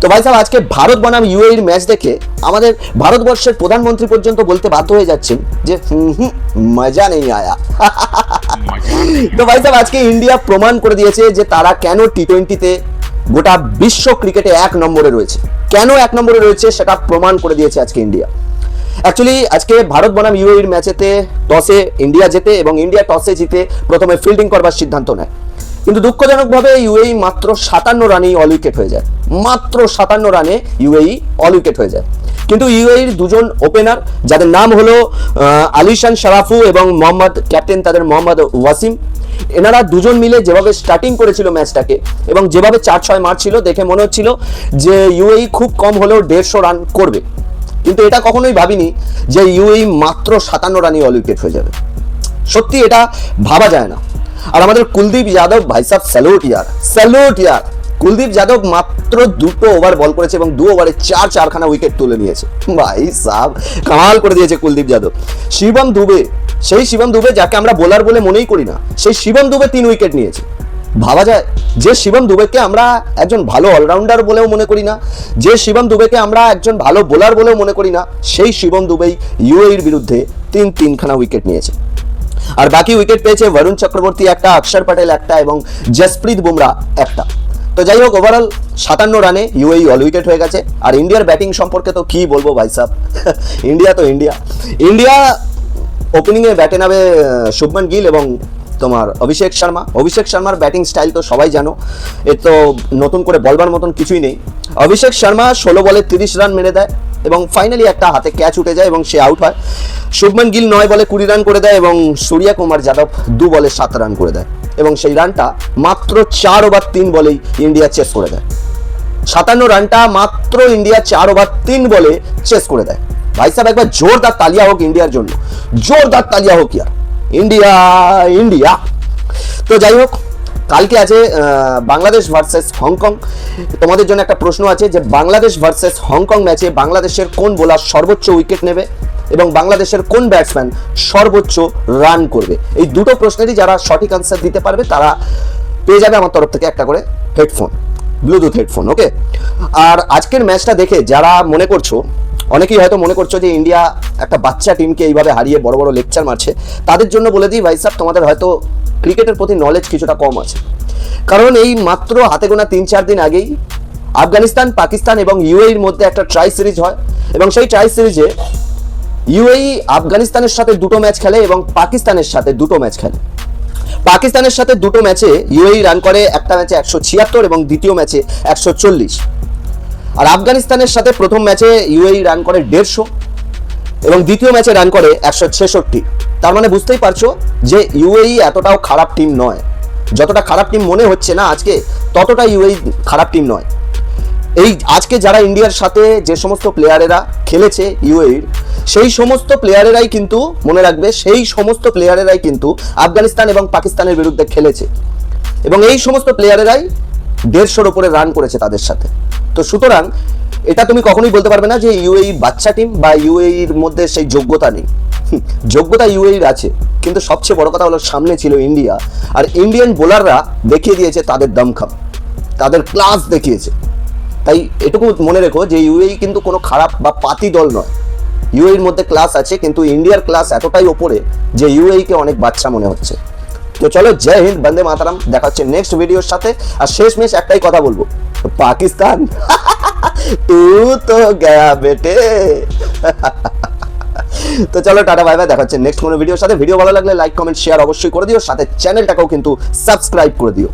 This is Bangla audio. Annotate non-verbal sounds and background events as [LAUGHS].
তো ভাই সাহেব, আজকে ভারত বনাম ইউএইর ম্যাচ দেখে আমাদের ভারতবর্ষের প্রধানমন্ত্রী পর্যন্ত বলতে বাধ্য হয়ে যাচ্ছেন যে, হুম মজা নেই আয়া। তো ভাই সাহেব, আজকে ইন্ডিয়া প্রমাণ করে দিয়েছে যে তারা কেন টি টোয়েন্টিতে গোটা বিশ্ব ক্রিকেটে এক নম্বরে রয়েছে। কেন এক নম্বরে রয়েছে সেটা প্রমাণ করে দিয়েছে আজকে ইন্ডিয়া। অ্যাকচুয়ালি আজকে ভারত বনাম ইউএইর ম্যাচেতে টসে ইন্ডিয়া জেতে এবং ইন্ডিয়া টসে জিতে প্রথমে ফিল্ডিং করবার সিদ্ধান্ত নেয়। কিন্তু দুঃখজনকভাবে ইউএই মাত্র সাতান্ন রানেই অল উইকেট হয়ে যায়। মাত্র সাতান্ন রানে ইউএই অল উইকেট হয়ে যায়। কিন্তু ইউএইর দুজন ওপেনার যাদের নাম হলো আলিশান শারাফু এবং মোহাম্মদ ক্যাপ্টেন তাদের মোহাম্মদ ওয়াসিম, এনারা দুজন মিলে যেভাবে স্টার্টিং করেছিল ম্যাচটাকে এবং যেভাবে চার ছয় মারছিল, দেখে মনে হচ্ছিল যে ইউএই খুব কম হলেও দেড়শো রান করবে। কিন্তু এটা কখনোই ভাবিনি যে ইউএই মাত্র সাতান্ন রানই অল উইকেট হয়ে যাবে। সত্যি এটা ভাবা যায় না। আর আমাদের কুলদীপ যাদব, ভাই সাহেব স্যালুট ইয়ার। স্যালুট ইয়ার। কুলদীপ যাদব মাত্র দুটো ওভার বল করেছে এবং দু ওভারে চার চারখানা উইকেট তুলে নিয়েছে। ভাই সাহ কামাল করে দিয়েছে কুলদীপ যাদব। শিবম দুবে, সেই শিবম দুবে যাকে আমরা বোলার বলে মনেই করি না, সেই শিবম দুবে তিন উইকেট নিয়েছে। ভাবা যায়, যে শিবম দুবেকে আমরা একজন ভালো অলরাউন্ডার বলেও মনে করি না, যে শিবম দুবেকে আমরা একজন ভালো বোলার বলেও মনে করি না, সেই শিবম দুবেই ইউএইর বিরুদ্ধে তিন তিনখানা উইকেট নিয়েছে। আর বাকি উইকেট পেয়েছে বরুণ চক্রবর্তী একটা অক্ষর প্যাটেল একটা এবং জসপ্রীত বুমরা একটা। তো যাই হোক ওভারঅল সাতান্ন রানে ইউএই অল উইকেট হয়ে গেছে। আর ইন্ডিয়ার ব্যাটিং সম্পর্কে তো কি বলব ভাই সাহ ইন্ডিয়া [LAUGHS] তো ইন্ডিয়া ইন্ডিয়া ওপেনিংয়ে ব্যাটে নামে শুভমান গিল এবং তোমার অভিষেক শর্মা। অভিষেক শর্মার ব্যাটিং স্টাইল তো সবাই জানো। এর তো নতুন করে বলবার মতন কিছুই নেই। অভিষেক শর্মা ষোলো বলে তিরিশ রান মেরে দেয়। এবং ফাইনালি একটা হাতে ক্যাচ উঠে যায় এবং সে আউট হয়। শুভমান গিল নয় বলে কুড়ি রান করে দেয় এবং সূর্যা কুমার যাদব দু বলে সাত রান করে দেয়। এবং সেই রানটা মাত্র চার ওভার তিন বলেই ইন্ডিয়া চেস করে দেয়। সাতান্ন রানটা মাত্র ইন্ডিয়া চার ওভার তিন বলে চেস করে দেয়। ভাই সাহেব, একবার জোরদার তালিয়া হোক ইন্ডিয়ার জন্য। জোরদার তালিয়া হোক ইয়ার। ইন্ডিয়া ইন্ডিয়া তো যাই হোক কালকে আছে বাংলাদেশ ভার্সেস হংকং। তোমাদের জন্য একটা প্রশ্ন আছে যে, বাংলাদেশ ভার্সেস হংকং ম্যাচে বাংলাদেশের কোন বোলার সর্বোচ্চ উইকেট নেবে এবং বাংলাদেশের কোন ব্যাটসম্যান সর্বোচ্চ রান করবে? এই দুটো প্রশ্নেরই যারা সঠিক আনসার দিতে পারবে, তারা পেয়ে যাবে আমার তরফ থেকে একটা করে হেডফোন ব্লুটুথ হেডফোন ওকে আর আজকের ম্যাচটা দেখে যারা মনে করছ, অনেকেই হয়তো মনে করছ যে, ইন্ডিয়া একটা বাচ্চা টিমকে এইভাবে হারিয়ে বড় বড় লেকচার মারছে, তাদের জন্য বলে দিই ভাই সাহেব তোমাদের হয়তো ক্রিকেটের প্রতি নলেজ কিছুটা কম আছে। কারণ এই মাত্র হাতে গোনা তিন চার দিন আগেই আফগানিস্তান, পাকিস্তান এবং ইউএইর মধ্যে একটা ট্রাই সিরিজ হয় এবং সেই ট্রাই সিরিজে ইউএই আফগানিস্তানের সাথে দুটো ম্যাচ খেলে এবং পাকিস্তানের সাথে দুটো ম্যাচ খেলে। পাকিস্তানের সাথে দুটো ম্যাচে ইউএই রান করে, একটা ম্যাচে একশো ছিয়াত্তর এবং দ্বিতীয় ম্যাচে একশো চল্লিশ। আর আফগানিস্তানের সাথে প্রথম ম্যাচে ইউএই রান করে দেড়শো। এবং দ্বিতীয় ম্যাচে রান করে একশো ছেষট্টি। তার মানে বুঝতেই পারছ যে ইউএই এতটাও খারাপ টিম নয়। যতটা খারাপ টিম মনে হচ্ছে না আজকে, ততটা ইউএই খারাপ টিম নয়। এই আজকে যারা ইন্ডিয়ার সাথে যে সমস্ত প্লেয়ারেরা খেলেছে ইউএইর সেই সমস্ত প্লেয়ারেরাই কিন্তু, মনে রাখবে, সেই সমস্ত প্লেয়ারেরাই কিন্তু আফগানিস্তান এবং পাকিস্তানের বিরুদ্ধে খেলেছে। এবং এই সমস্ত প্লেয়ারেরাই দেড়শোর ওপরে রান করেছে তাদের সাথে। তো সুতরাং এটা তুমি কখনোই বলতে পারবে না যে ইউএই বাচ্চা টিম বা ইউএইর মধ্যে সেই যোগ্যতা নেই। যোগ্যতা ইউএইর আছে, কিন্তু সবচেয়ে বড় কথা হলো সামনে ছিল ইন্ডিয়া আর ইন্ডিয়ান বোলাররা দেখিয়ে দিয়েছে তাদের দমখম, তাদের ক্লাস দেখিয়েছে। তাই এটুকু মনে রেখো যে ইউএই কিন্তু কোনো খারাপ বা পাতি দল নয়। ইউএইর মধ্যে ক্লাস আছে, কিন্তু ইন্ডিয়ার ক্লাস এতটাই ওপরে যে ইউএই কে অনেক বাচ্চা মনে হচ্ছে। তো চলো জয় হিন্দ, বন্দে মাতারাম দেখা হচ্ছে নেক্সট ভিডিওর সাথে। আর শেষ মেশ একটাই কথা বলব, পাকিস্তান। [LAUGHS] তু তো গয়া বেটে তো চলো টাটা বাই বাই দেখা হচ্ছে নেক্সট কোনো ভিডিওর সাথে। ভিডিও ভালো লাগলে লাইক কমেন্ট শেয়ার অবশ্যই করে দিও। সাথে চ্যানেলটাকেও কিন্তু সাবস্ক্রাইব করে দিও।